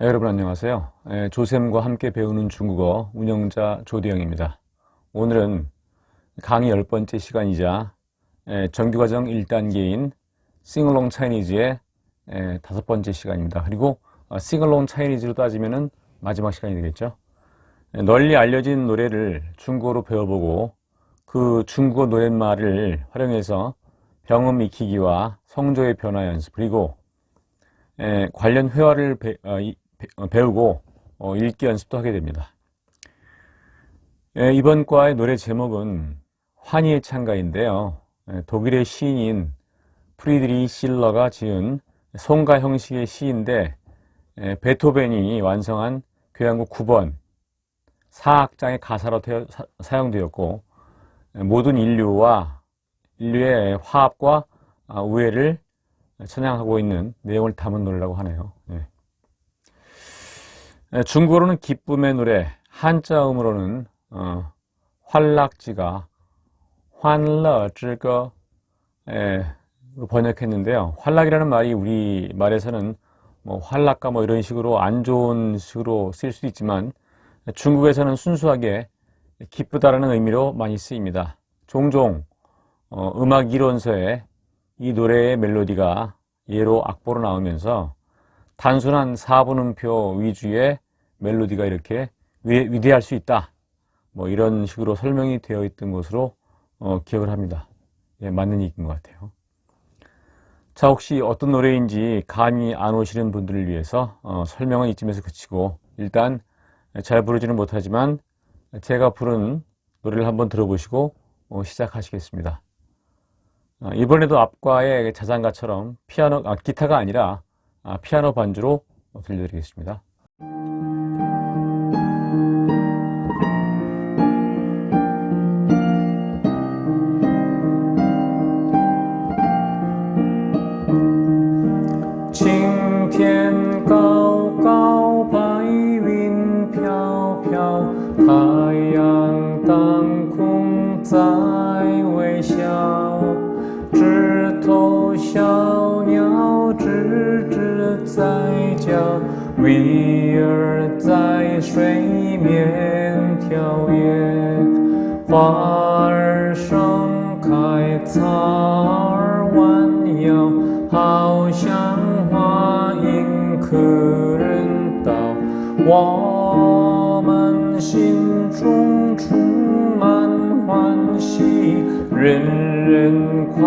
네, 여러분 안녕하세요. 예, 조쌤과 함께 배우는 중국어 운영자 조대영입니다. 오늘은 강의 열 번째 시간이자 예, 정규과정 1단계인 싱글롱 차이니즈의 예, 다섯 번째 시간입니다. 그리고 어, 싱글롱 차이니즈로 따지면은 마지막 시간이 되겠죠. 예, 널리 알려진 노래를 중국어로 배워보고 그 중국어 노랫말을 활용해서 병음 익히기와 성조의 변화 연습 그리고 에, 관련 회화를 배, 우고 어, 읽기 연습도 하게 됩니다. 에, 이번 과의 노래 제목은 환희의 창가인데요. 에, 독일의 시인인 프리드리 실러가 지은 송가 형식의 시인데 에, 베토벤이 완성한 교향곡 9번 4악장의 가사로 태어- 사- 사용되었고 에, 모든 인류와 인류의 화합과 아, 우애를 찬양하고 있는 내용을 담은 노래라고 하네요. 예. 에, 중국어로는 기쁨의 노래, 한자음으로는 어, 활락지가 환러지거 번역했는데요. 활락이라는 말이 우리 말에서는 뭐 활락가 뭐 이런 식으로 안 좋은 식으로 쓰일 수도 있지만 중국에서는 순수하게 기쁘다라는 의미로 많이 쓰입니다. 종종 어, 음악 이론서에 이 노래의 멜로디가 예로 악보로 나오면서 단순한 4분음표 위주의 멜로디가 이렇게 위, 위대할 수 있다. 뭐 이런 식으로 설명이 되어 있던 것으로 어, 기억을 합니다. 예, 맞는 얘기인 것 같아요. 자, 혹시 어떤 노래인지 감이 안 오시는 분들을 위해서 어, 설명은 이쯤에서 그치고 일단 잘 부르지는 못하지만 제가 부른 노래를 한번 들어보시고 어, 시작하시겠습니다. 아, 이번에도 앞과의 자장가처럼 피아노, 아, 기타가 아니라 아, 피아노 반주로 어, 들려드리겠습니다.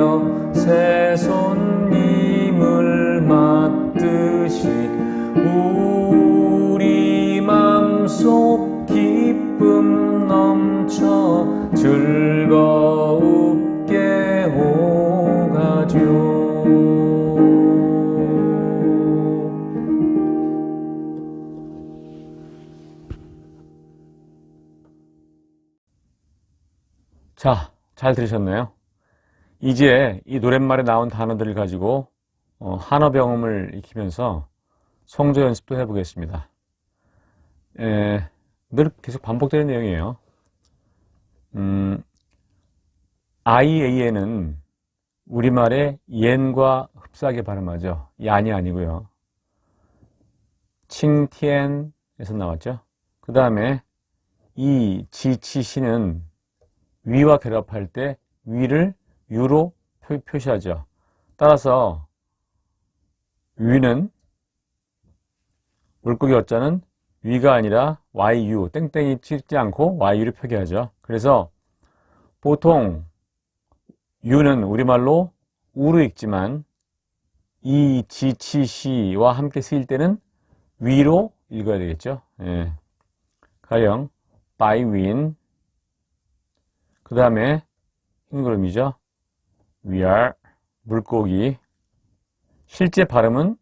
숙여 새 손님을 맞듯이 우리 맘속 기쁨 넘쳐 즐거웁게 오가죠. 자, 잘 들으셨나요? 이제 이 노랫말에 나온 단어들을 가지고 어, 한어 병음을 익히면서 성조 연습도 해보겠습니다. 에, 늘 계속 반복되는 내용이에요. 음, IA에는 우리말의 옌과 흡사하게 발음하죠. 얀이 아니고요. 칭티엔에서 나왔죠. 그 다음에 이 지치시는 위와 결합할 때 위를 유로 표- 표시하죠. 따라서 위는 물고기 어자는 위가 아니라 YU 땡땡이 찍지 않고 YU를 표기하죠. 그래서 보통 유는 우리말로 우로 읽지만 이, 지, 치, 시와 함께 쓰일 때는 위로 읽어야 되겠죠. 예. 가령 by win 그 다음에 흰구름이죠. Are 물고기 실제 발음은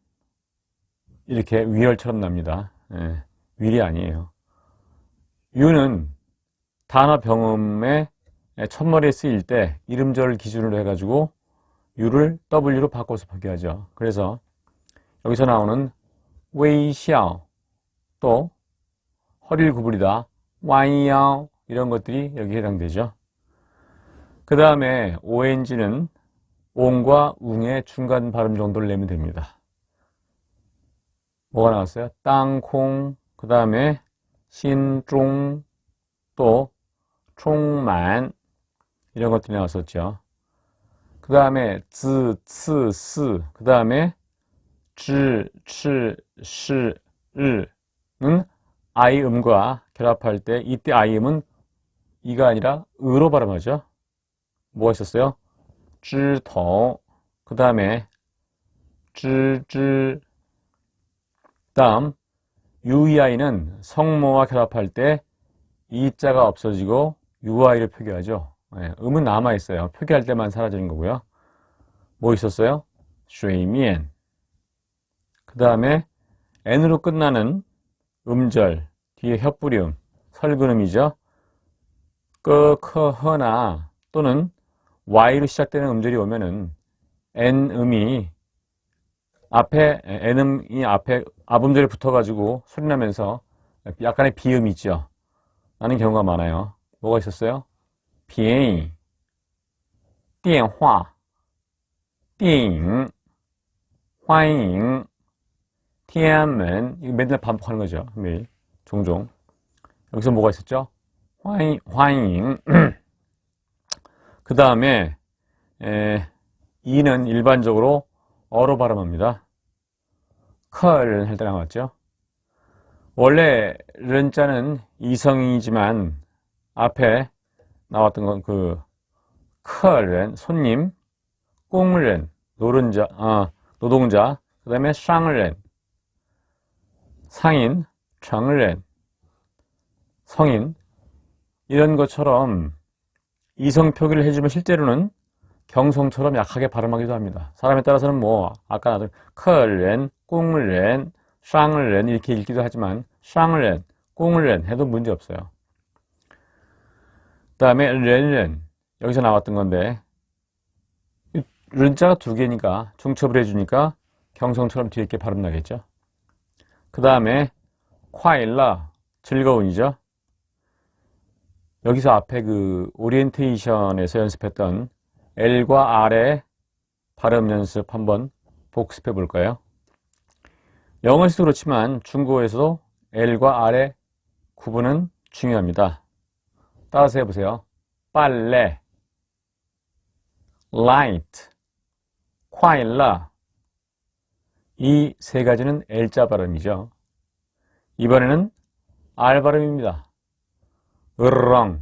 이렇게 위얼처럼 납니다. 예. 윌이 아니에요. 유는 단어 병음의 첫머리에 쓰일 때 이름절을 기준으로 해가지고 유를 W로 바꿔서 표기하죠. 그래서 여기서 나오는 웨이샤오 또 허리를 구부리다 와이야오 이런 것들이 여기에 해당되죠. 그 다음에 ONG는 옹과 웅의 중간 발음 정도를 내면 됩니다. 뭐가 나왔어요? 땅콩, 그 다음에 신종, 또 총만 이런 것들이 나왔었죠. 그 다음에 즈, 츠, 스, 그 다음에 즈, 치, 시, 을는 아이음과 결합할 때 이때 아이음은 이가 아니라 으로 발음하죠. 뭐가 있었어요? 쯔더 그 다음에 쯔쯔 다음 UEI는 성모와 결합할 때 이자가 없어지고 UI를 표기하죠. 예, 음은 남아 있어요. 표기할 때만 사라지는 거고요. 뭐 있었어요? 水面.그 다음에 N으로 끝나는 음절 뒤에 혀뿌리음 설근음이죠. 끄, 커, 허나 또는 Y로 시작되는 음절이 오면은 N 음이 앞에 N 음이 앞에 앞음절에 붙어가지고 소리 나면서 약간의 비음이 있죠. 나는 경우가 많아요. 뭐가 있었어요? 便宜电话电影欢迎天安门이거 맨날 반복하는 거죠. 매일 종종 여기서 뭐가 있었죠? 欢迎欢迎 그 다음에 이는 일반적으로 어로 발음합니다. 컬 할 때 나왔죠. 원래 른자는 이성이지만 앞에 나왔던 건 그 컬은 손님, 꽁은 노른자, 아, 노동자, 그 다음에 샹은 상인, 장은 성인 이런 것처럼 이성 표기를 해주면 실제로는 경성처럼 약하게 발음하기도 합니다. 사람에 따라서는 뭐 아까 나도 컬렌, 꽁렌, 샹렌 이렇게 읽기도 하지만 샹렌, 꽁렌 해도 문제 없어요. 그 다음에 렌렌 여기서 나왔던 건데 른자가 두 개니까 중첩을 해주니까 경성처럼 뒤에 있게 발음 나겠죠. 그 다음에 콰일라 즐거운이죠. 여기서 앞에 그 오리엔테이션에서 연습했던 L과 R의 발음 연습 한번 복습해 볼까요? 영어에서도 그렇지만 중국어에서도 L과 R의 구분은 중요합니다. 따라서 해보세요. 빨래, light, 快乐이세 가지는 L자 발음이죠. 이번에는 R 발음입니다. wrong,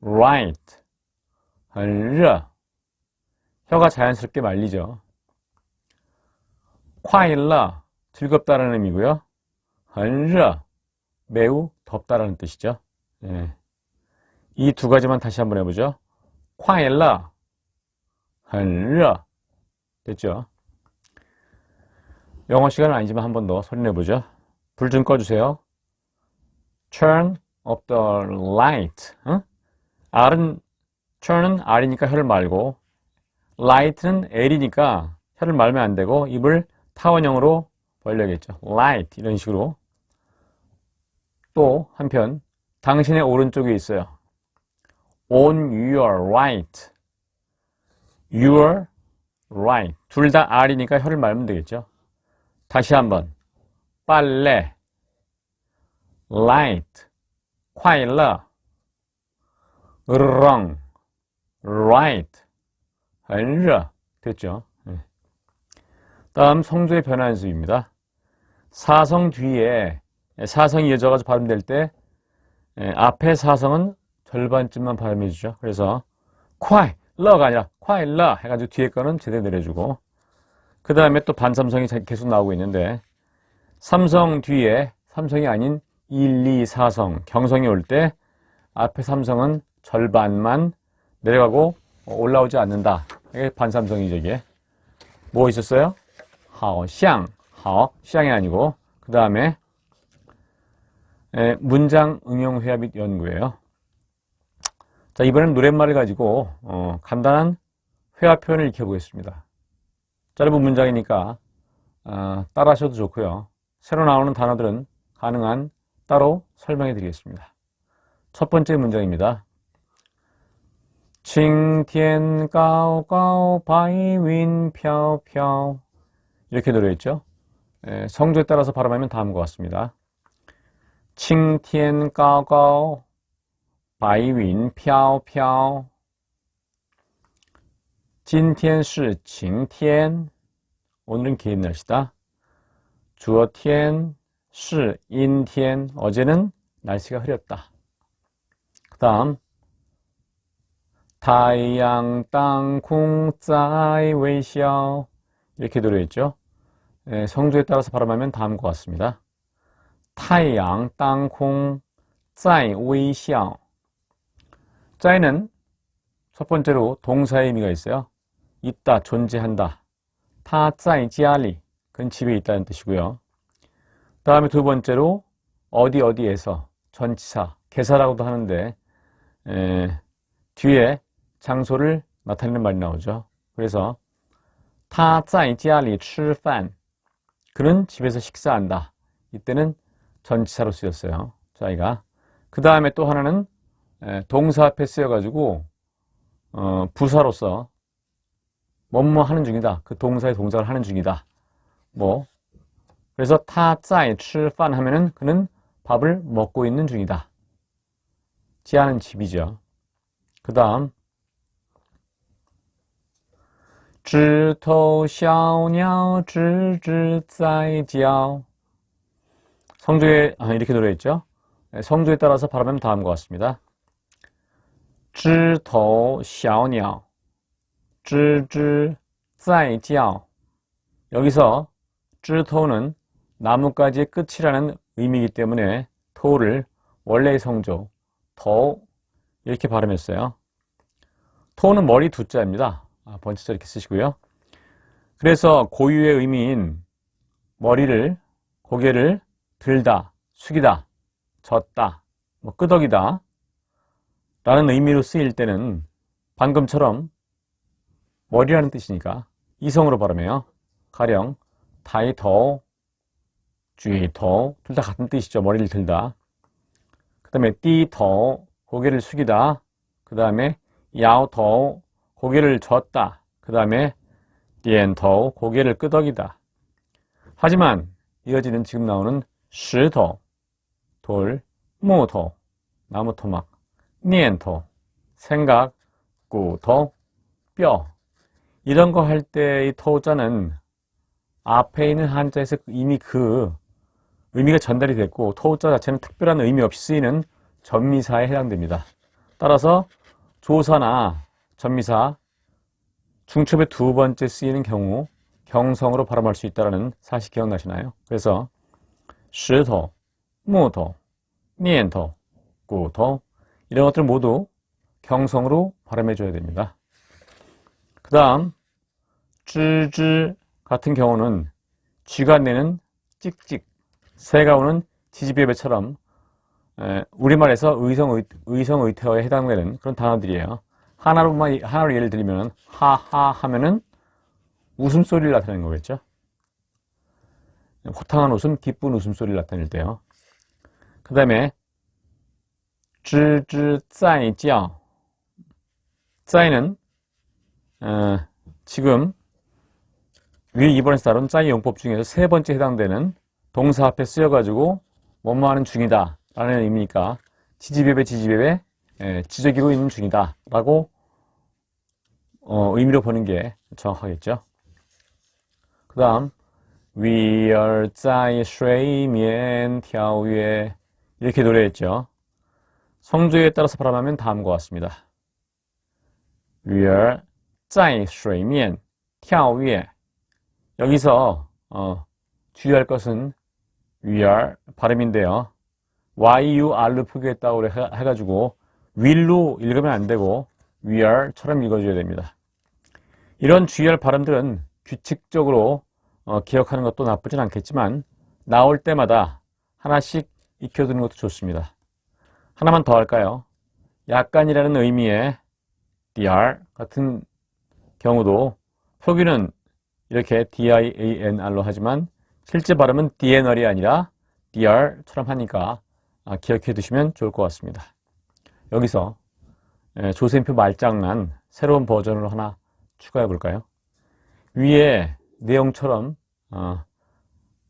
right, 르 혀가 자연스럽게 말리죠. 콰일라 즐겁다라는 의미고요. 르 매우 덥다라는 뜻이죠. 예. 이 두 가지만 다시 한번 해보죠. 콰일라 르 됐죠. 영어 시간은 아니지만 한 번 더 소리내보죠. 불 좀 꺼주세요. Turn up the light. 어? R은 turn은 R이니까 혀를 말고 light는 L이니까 혀를 말면 안 되고 입을 타원형으로 벌려야겠죠. light 이런 식으로 또 한편 당신의 오른쪽에 있어요. on your right. your right. 둘 다 R이니까 혀를 말면 되겠죠. 다시 한번 빨래 light 快乐 wrong right 很热 됐죠. 네. 다음 성조의 변환수입니다. 사성 뒤에 사성이 이어져가지고 발음될 때 예, 앞에 사성은 절반쯤만 발음해 주죠. 그래서 快乐가 아니라 快乐 해가지고 뒤에 거는 제대로 내려주고 그 다음에 또 반삼성이 자- 계속 나오고 있는데 삼성 뒤에 삼성이 아닌 1, 2, 4성, 경성이 올 때 앞에 삼성은 절반만 내려가고 올라오지 않는다. 이게 반삼성이죠, 이게. 뭐 있었어요? 하오, 샹. 하오, 샹이 아니고. 그 다음에 문장 응용 회화 및 연구예요. 자, 이번엔 노랫말을 가지고 어, 간단한 회화 표현을 익혀보겠습니다. 짧은 문장이니까 아, 어, 따라 하셔도 좋고요. 새로 나오는 단어들은 가능한 따로 설명해 드리겠습니다. 첫 번째 문장입니다. 青天高高白云飘飘이렇게 노래했죠. 에, 성조에 따라서 발음하면 다음과 같습니다. 青天高高白云飘飘今天是晴天 오늘은 개인 날씨다. 昨天 시, 인, 티엔 어제는 날씨가 흐렸다. 그 다음 타양 땅콩 짜이 웨이샤오 이렇게 들어있죠. 네, 성조에 따라서 발음하면 다음과 같습니다. 타양 땅콩 짜이 웨이샤오 짜이는 첫 번째로 동사의 의미가 있어요. 있다, 존재한다. 타 짜이 지아리. 그건 집에 있다는 뜻이고요. 다음에 두 번째로 어디 어디에서 전치사, 개사라고도 하는데 에, 뒤에 장소를 나타내는 말이 나오죠. 그래서 他在家里吃饭 그는 집에서 식사한다. 이때는 전치사로 쓰였어요. 자이가 그 다음에 또 하나는 에, 동사 앞에 쓰여가지고 어, 부사로서 뭐뭐 하는 중이다. 그 동사의 동작을 하는 중이다. 뭐 그래서 他在吃饭 하면은 그는 밥을 먹고 있는 중이다. 지하는 집이죠. 그 다음 枝头小鸟吱吱在叫 성조에 아, 이렇게 노래했죠. 네, 성조에 따라서 발음하면 다음과 같습니다. 枝头小鸟吱吱在叫 여기서 枝头는 나뭇가지의 끝이라는 의미이기 때문에 토를 원래의 성조 더 이렇게 발음했어요. 토는 머리 두자입니다. 아, 번치자 이렇게 쓰시고요. 그래서 고유의 의미인 머리를 고개를 들다, 숙이다, 젓다, 뭐 끄덕이다 라는 의미로 쓰일 때는 방금처럼 머리라는 뜻이니까 이성으로 발음해요. 가령 다이터, 쥐터 둘다 같은 뜻이죠. 머리를 들다. 그 다음에 띠터 고개를 숙이다. 그 다음에 야오터 고개를 젓다. 그 다음에 띠엔터 고개를 끄덕이다. 하지만 이어지는 지금 나오는 시터 돌, 모터 나무 토막, 니엔터 생각, 꾸터 뼈 이런 거 할 때이 토자는 앞에 있는 한자에서 이미 그 의미가 전달이 됐고 토우자 자체는 특별한 의미 없이 쓰이는 전미사에 해당됩니다. 따라서 조사나 전미사 중첩의 두 번째 쓰이는 경우 경성으로 발음할 수 있다는 사실 기억나시나요? 그래서 시토, 무토, 니엔토, 구토 이런 것들 모두 경성으로 발음해 줘야 됩니다. 그 다음 쯔쯔 같은 경우는 쥐가 내는 찍찍 새가 오는 지지배배처럼 우리말에서 의성, 의, 성의태어에 해당되는 그런 단어들이에요. 하나로만, 하나로 예를 들면 하하 하면은 웃음소리를 나타내는 거겠죠. 호탕한 웃음, 기쁜 웃음소리를 나타낼 때요. 그 다음에 쯔쯔짜이지요. 짜이는 어, 지금 위에 2번에서 다룬 짜이 용법 중에서 세 번째 해당되는 동사 앞에 쓰여가지고 뭐뭐 하는 중이다 라는 의미니까 지지배배 지지배배 에, 지적이고 있는 중이다 라고 어, 의미로 보는 게 정확하겠죠 그 다음 鱼儿在水面跳跃 이렇게 노래했죠 성조에 따라서 발음하면 다음과 같습니다 鱼儿在水面跳跃 여기서 어, 주의할 것은 we're 발음인데요. y-u-r로 표기했다고 해- 해가지고 will로 읽으면 안 되고 weare처럼 읽어줘야 됩니다. 이런 주의할 발음들은 규칙적으로 어, 기억하는 것도 나쁘진 않겠지만 나올 때마다 하나씩 익혀두는 것도 좋습니다. 하나만 더 할까요? 약간이라는 의미의 dr 같은 경우도 표기는 이렇게 dir로 하지만 실제 발음은 dnr이 아니라 dr처럼 하니까 아, 기억해 두시면 좋을 것 같습니다. 여기서 에, 조셈표 말장난 새로운 버전으로 하나 추가해 볼까요? 위에 내용처럼 어,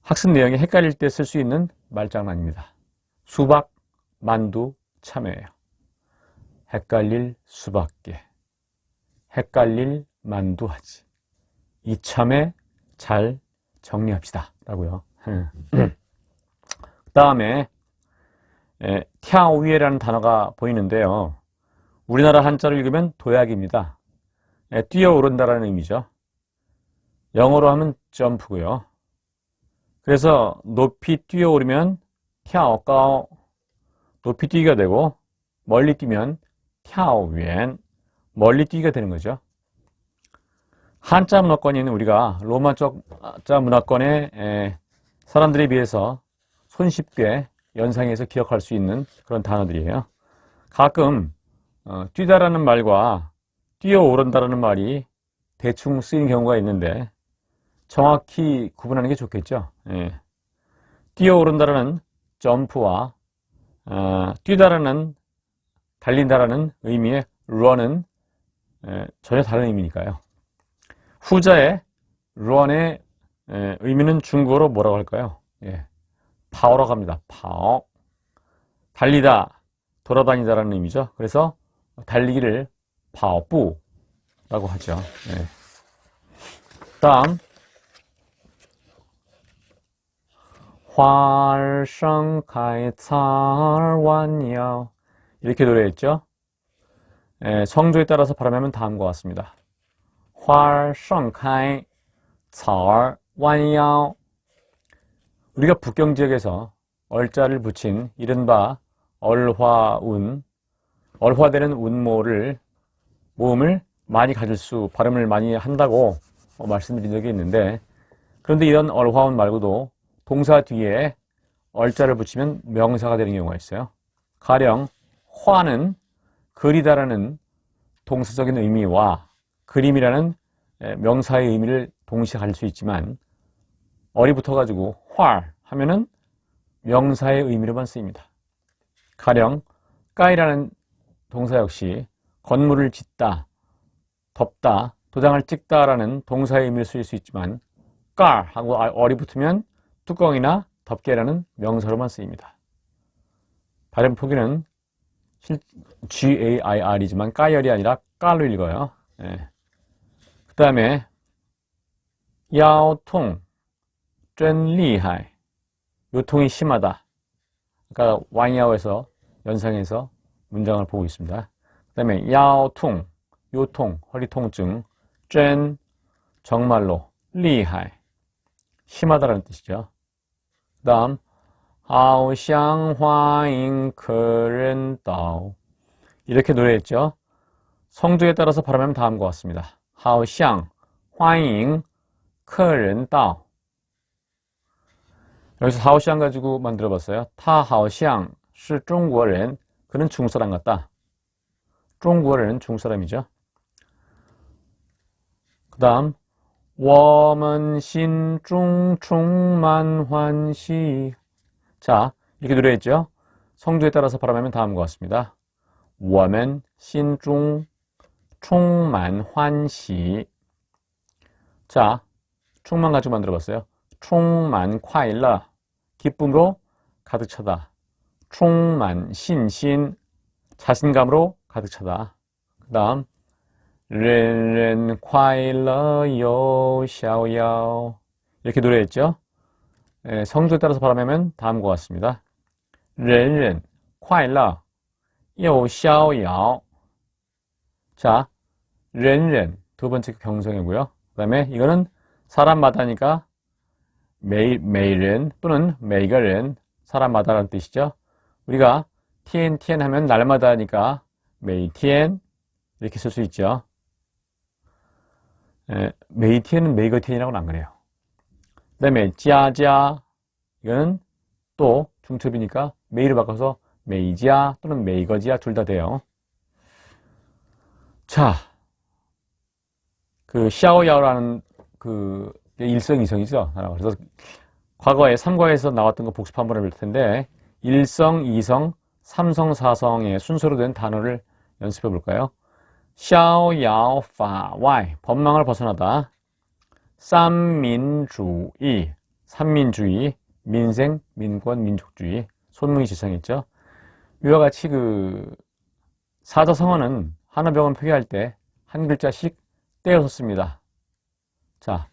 학습 내용이 헷갈릴 때 쓸 수 있는 말장난입니다. 수박, 만두, 참외예요. 헷갈릴 수밖에. 헷갈릴 만두 하지. 이참에 잘 정리합시다. 라고요. 그 다음에, 티아오위에라는 단어가 보이는데요. 우리나라 한자로 읽으면 도약입니다. 에, 뛰어오른다라는 의미죠. 영어로 하면 점프고요. 그래서 높이 뛰어오르면 티아오까오 높이 뛰기가 되고 멀리 뛰면 티아오위엔 멀리 뛰기가 되는 거죠. 한자 문화권인 우리가 로마자 문화권의 에, 사람들에 비해서 손쉽게 연상해서 기억할 수 있는 그런 단어들이에요. 가끔 어, 뛰다라는 말과 뛰어오른다라는 말이 대충 쓰이는 경우가 있는데 정확히 구분하는 게 좋겠죠. 예. 뛰어오른다라는 점프와 어, 뛰다라는 달린다라는 의미의 run은 에, 전혀 다른 의미니까요. 후자의 run의 의미는 중국어로 뭐라고 할까요? 예. 파오라고 합니다. 파오. 달리다, 돌아다니다라는 의미죠. 그래서 달리기를 파오뿌라고 하죠. 예. 다음 활성카이찰완요 이렇게 노래했죠. 예, 성조에 따라서 발음하면 다음과 같습니다. 花盛开草弯腰 우리가 북경 지역에서 얼자를 붙인 이른바 얼화운, 얼화되는 운모를 모음을 많이 가질 수, 발음을 많이 한다고 어, 말씀드린 적이 있는데 그런데 이런 얼화운 말고도 동사 뒤에 얼자를 붙이면 명사가 되는 경우가 있어요. 가령 화는 그리다라는 동사적인 의미와 그림이라는 에, 명사의 의미를 동시에 가질 수 있지만 어리 붙어 가지고 활 하면은 명사의 의미로만 쓰입니다. 가령 까이라는 동사 역시 건물을 짓다, 덮다, 도장을 찍다라는 동사의 의미를 쓰일 수 있지만 깔 하고 어리 붙으면 뚜껑이나 덮개라는 명사로만 쓰입니다. 발음 표기는 G-A-I-R이지만 까열이 아니라 깔로 읽어요. 예. 그 다음에 야오통, 쩐리하이 요통이 심하다. 아까 왕야오에서 연상해서 문장을 보고 있습니다. 그 다음에 야오통, 요통, 허리통증, 쩐 정말로, 리하이 심하다라는 뜻이죠. 그 다음 아오샹화잉크른다오 이렇게 노래했죠. 성조에 따라서 발음하면 다음과 같습니다. 好像欢迎客人到 여기서 하오샹 가지고 만들어 봤어요. 타 하오샹 是中国人 그는 중국 사람 같다. 中国人 중국 사람이죠. 그다음 我们心中充满欢喜 자, 이렇게 노래했죠. 성조에 따라서 발음하면 다음과 같습니다. 我们心中 充满欢喜 자, 충만 가지고 만들어 봤어요. 충만 快乐 기쁨으로 가득 차다. 충만 신신 자신감으로 가득 차다. 그 다음 人人快乐又逍遥 이렇게 노래했죠. 예, 성조에 따라서 발음하면 다음과 같습니다. 人人快乐又逍遥 자, 人人두 번째 경성이고요. 그 다음에 이거는 사람마다니까 매일, 매일은 또는 매일은 사람마다라는 뜻이죠. 우리가 tn, tn 하면 날마다니까 매일 tn 이렇게 쓸 수 있죠. 에, 매일 tn은 매일거 tn이라고는 안 그래요. 그 다음에 짜자 이거는 또 중첩이니까 매일을 바꿔서 메이지아 또는 메이거지아 둘 다 돼요. 자, 그 샤오야오라는 그 일성 이성이죠. 하나. 그래서 과거에 삼과에서 나왔던 거 복습 한번 해볼 텐데 일성, 이성, 삼성, 사성의 순서로 된 단어를 연습해 볼까요? 샤오야오 파 와이 법망을 벗어나다 쌈민주의 삼민주의 민생, 민권, 민족주의 손뭉이 지성했죠. 이와 같이 그 사자성어는 하나병원 표기할 때 한 글자씩 떼어서 씁니다. 자,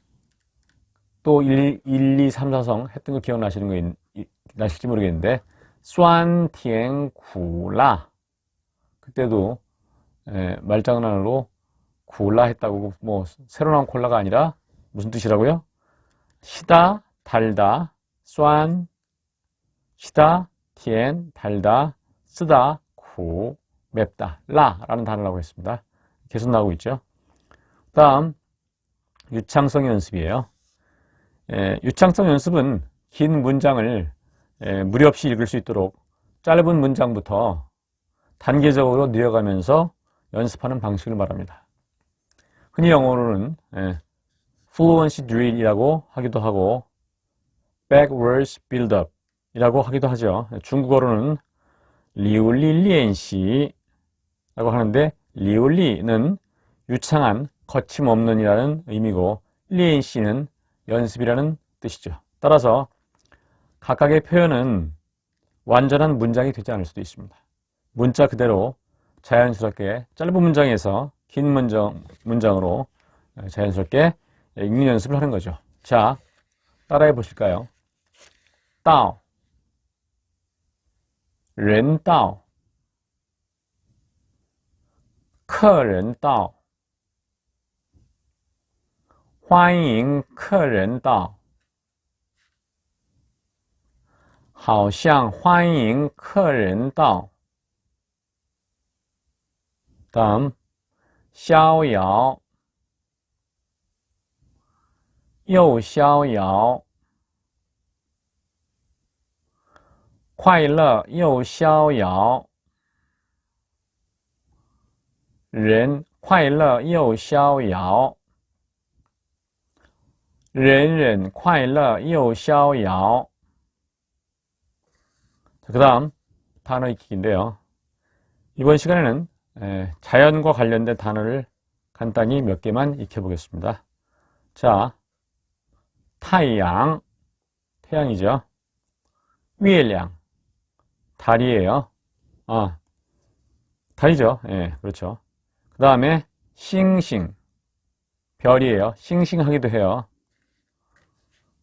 또 1, 1 2, 3, 4성 했던 거 기억나시는 거 있- 나실지 모르겠는데 쏘안티엔 구라 그때도 에, 말장난으로 굴라 했다고 뭐 새로 나온 콜라가 아니라 무슨 뜻이라고요? 시다, 달다, 쏘안, 시다, 티엔, 달다, 쓰다, 구, 맵다, 라라는 단어라고 했습니다. 계속 나오고 있죠. 다음 유창성 연습이에요. 에, 유창성 연습은 긴 문장을 에, 무리 없이 읽을 수 있도록 짧은 문장부터 단계적으로 늘어가면서 연습하는 방식을 말합니다. 흔히 영어로는 에, fluency drill이라고 하기도 하고 backwards build-up 이라고 하기도 하죠. 중국어로는 리울리리엔시라고 하는데 리울리는 유창한 거침없는 이라는 의미고 리엔시는 연습이라는 뜻이죠. 따라서 각각의 표현은 완전한 문장이 되지 않을 수도 있습니다. 문자 그대로 자연스럽게 짧은 문장에서 긴 문장, 문장으로 자연스럽게 읽는 연습을 하는 거죠. 자, 따라해 보실까요? 到人到客人到 欢迎客人到。好像欢迎客人到。等逍遥。又逍遥。快乐又逍遥，人快乐又逍遥，人人快乐又逍遥。 자, 그 다음 단어 익히기인데요. 이번 시간에는 에, 자연과 관련된 단어를 간단히 몇 개만 익혀보겠습니다. 자,太阳, 태양이죠. 月亮, 달이에요. 아, 달이죠. 예, 그렇죠. 그 다음에 싱싱, 별이에요. 싱싱하기도 해요.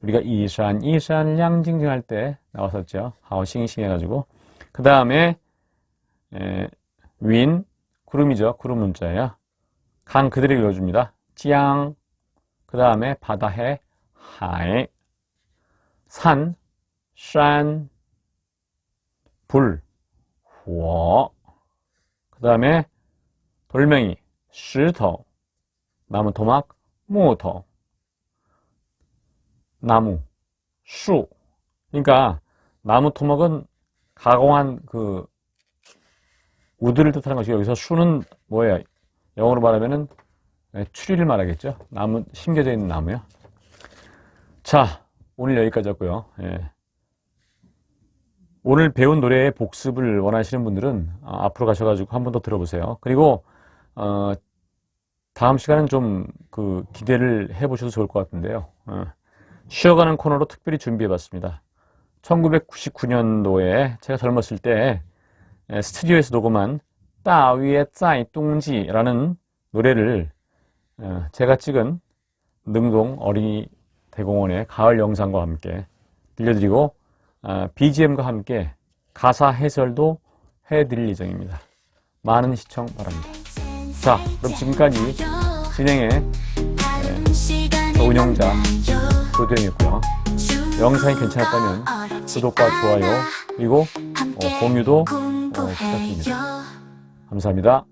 우리가 이산, 이산 양징징 할 때 나왔었죠. 하우싱싱 해가지고. 그 다음에 윈, 구름이죠. 구름 문자예요. 강 그대로 읽어줍니다. 지양, 그 다음에 바다, 해, 하에, 산, 산, 불, 워, 그 다음에 돌멩이, 시터, 나무 토막, 모터, 나무, 수. 그러니까 나무 토막은 가공한 그 우드를 뜻하는 것이고 여기서 수는 뭐예요? 영어로 말하면은 추리를 말하겠죠. 나무 심겨져 있는 나무요. 자, 오늘 여기까지 였고요. 예. 오늘 배운 노래의 복습을 원하시는 분들은 아, 앞으로 가셔가지고 한 번 더 들어보세요. 그리고 어, 다음 시간은 좀 그 기대를 해보셔도 좋을 것 같은데요. 어, 쉬어가는 코너로 특별히 준비해봤습니다. 1999년도에 제가 젊었을 때 에, 스튜디오에서 녹음한 따위의 짜이 뚱지라는 노래를 어, 제가 찍은 능동 어린이 대공원의 가을 영상과 함께 들려드리고 아, BGM과 함께 가사 해설도 해드릴 예정입니다. 많은 시청 바랍니다. 자, 그럼 지금까지 시간에 운영자 조대영이었고요. 영상이 괜찮았다면 구독과 좋아요 그리고 어, 공유도 어, 부탁드립니다. 감사합니다.